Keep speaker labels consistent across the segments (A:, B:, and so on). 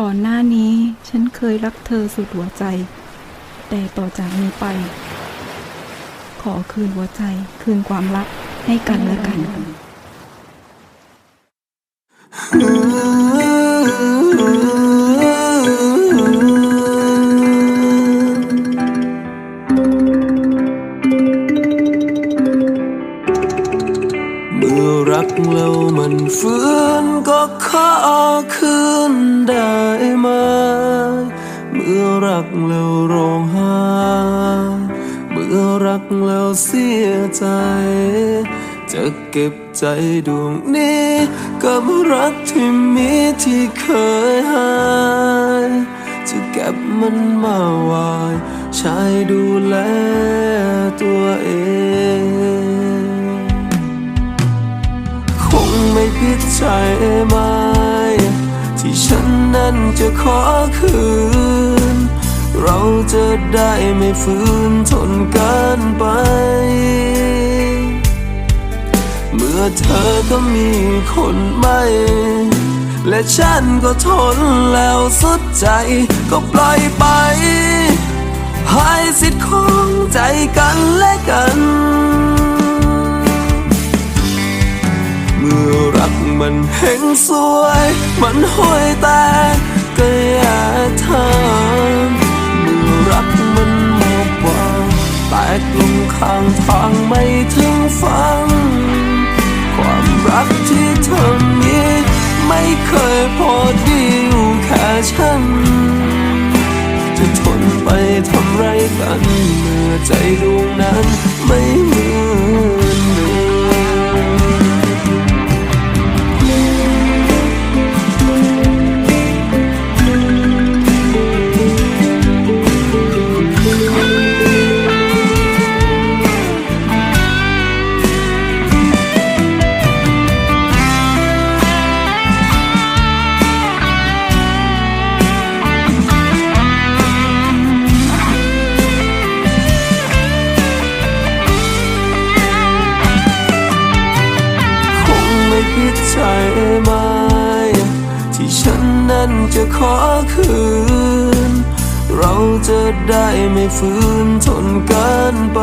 A: ก่อนหน้านี้ฉันเคยรักเธอสุดหัวใจ แต่ต่อจากนี้ไป ขอคืนหัวใจคืนความรักให้กันและกัน
B: มันฟื้นก็ขอคืนได้ไหมเมื่อรักแล้วร้องไห้เมื่อรักแล้วเสียใจ จะเก็บใจดวงนี้กับรักที่มีที่เคยหายจะเก็บมันมาไว้ใช้ดูแลตัวเอง ไม่ผิดใจไหม ที่ฉันนั้นจะขอคืน เราจะได้ไม่ฝืนทนกันไป เมื่อเธอก็มีคนใหม่และฉันก็ทนแล้วสุดใจก็ปล่อยไปให้สิทธิ์ของใจกันและกัน สวย มันห่วยแต่ก็อย่าทำเมื่อรักมันหมดหวังแตกลงข้างทางไม่ถึงฟัง ความรักที่เธอมีไม่เคยพอดีอยู่แค่ฉัน จะทนไปทำไรกัน เมื่อใจดวงนั้นไม่ ใจไหม ที่ฉันนั้นจะขอคืน เราจะได้ไม่ฝืนทนกันไป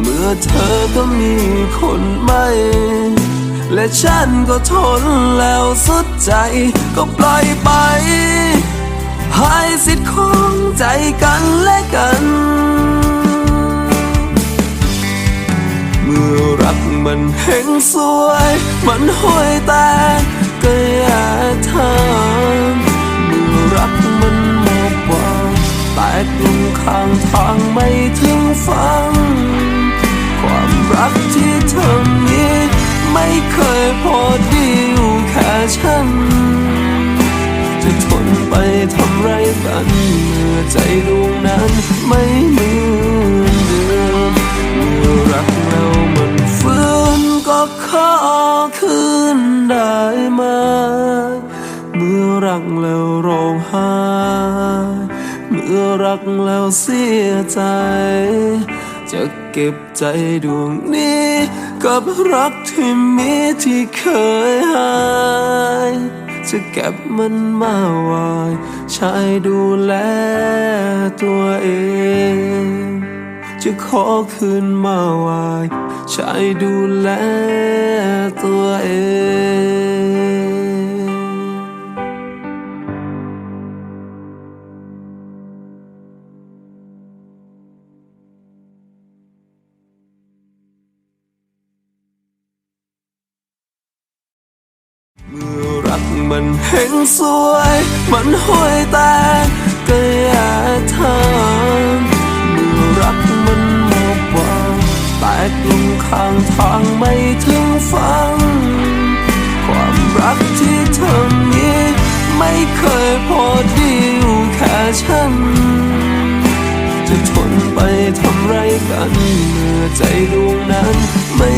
B: เมื่อเธอก็มีคนใหม่และฉันก็ทนแล้วสุดใจก็ปล่อยไป ให้สิทธิ์ของใจกันและกัน มันแห่งสวย มันห่วยแต่ก็อย่าทำมือรักมันหมดหวังแตกลงข้างทางไม่ถึงฟัง ความรักที่เธอมีไม่เคยพอดีอยู่แค่ฉัน จะทนไปทำไรกันเมื่อใจดวงนั้นไม่มื แล้วร้องไห้เมื่อรักแล้วเสียใจ จะเก็บใจดวงนี้ กับรักที่มีที่เคยหายจะเก็บมันมาไว้ใช้ดูแลตัวเอง จะขอคืนมาไว้ใช้ดูแลตัวเอง รักมันแห่งสวย มันห่วยแต่ก็อย่าทำเมื่อรักมันหมดหวังแตกลงข้างทางไม่ถึงฟัง ความรักที่เธอมีไม่เคยพอดีอยู่แค่ฉัน จะทนไปทำไรกัน เมื่อใจดวงนั้นไม่